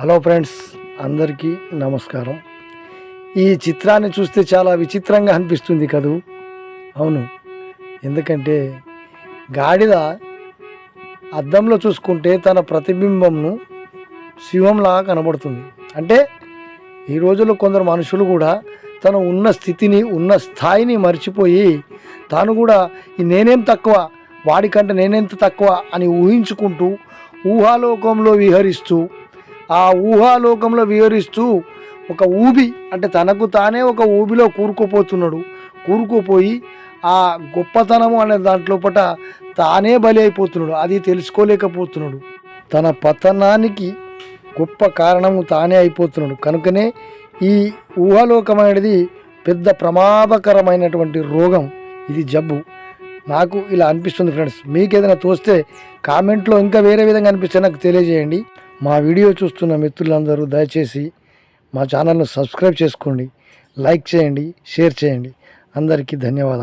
Hello friends అందరికీ నమస్కారం. ఈ చిత్రాన్ని చూస్తే చాలా విచిత్రంగా అనిపిస్తుంది కదూ? అవును. ఎందుకంటే గాడిద అద్దంలో చూసుకుంటే తన ప్రతిబింబంను శివంలాగా కనబడుతుంది. అంటే ఈ రోజుల్లో కొందరు మనుషులు కూడా తను ఉన్న స్థితిని ఉన్న స్థాయిని మర్చిపోయి తాను కూడా ఈ నేనేం తక్కువ వాడికంటే నేనెంత తక్కువ అని ఊహించుకుంటూ ఊహాలోకంలో విహరిస్తూ ఆ ఊహాలోకంలో విహరిస్తూ ఒక ఊబి అంటే తనకు తానే ఒక ఊబిలో కూరుకుపోతున్నాడు. కూరుకుపోయి ఆ గొప్పతనము అనే దాంట్లోపట తానే బలి అయిపోతున్నాడు. అది తెలుసుకోలేకపోతున్నాడు. తన పతనానికి గొప్ప కారణము తానే అయిపోతున్నాడు. కనుకనే ఈ ఊహాలోకం అనేది పెద్ద ప్రమాదకరమైనటువంటి రోగం. ఇది జబ్బు. నాకు ఇలా అనిపిస్తుంది ఫ్రెండ్స్. మీకు ఏదైనా తోస్తే కామెంట్లో ఇంకా వేరే విధంగా అనిపిస్తే నాకు తెలియజేయండి. మా వీడియో చూస్తున్న మిత్రులందరూ దయచేసి మా ఛానల్ను సబ్స్క్రైబ్ చేసుకోండి లైక్ చేయండి షేర్ చేయండి. అందరికీ ధన్యవాదాలు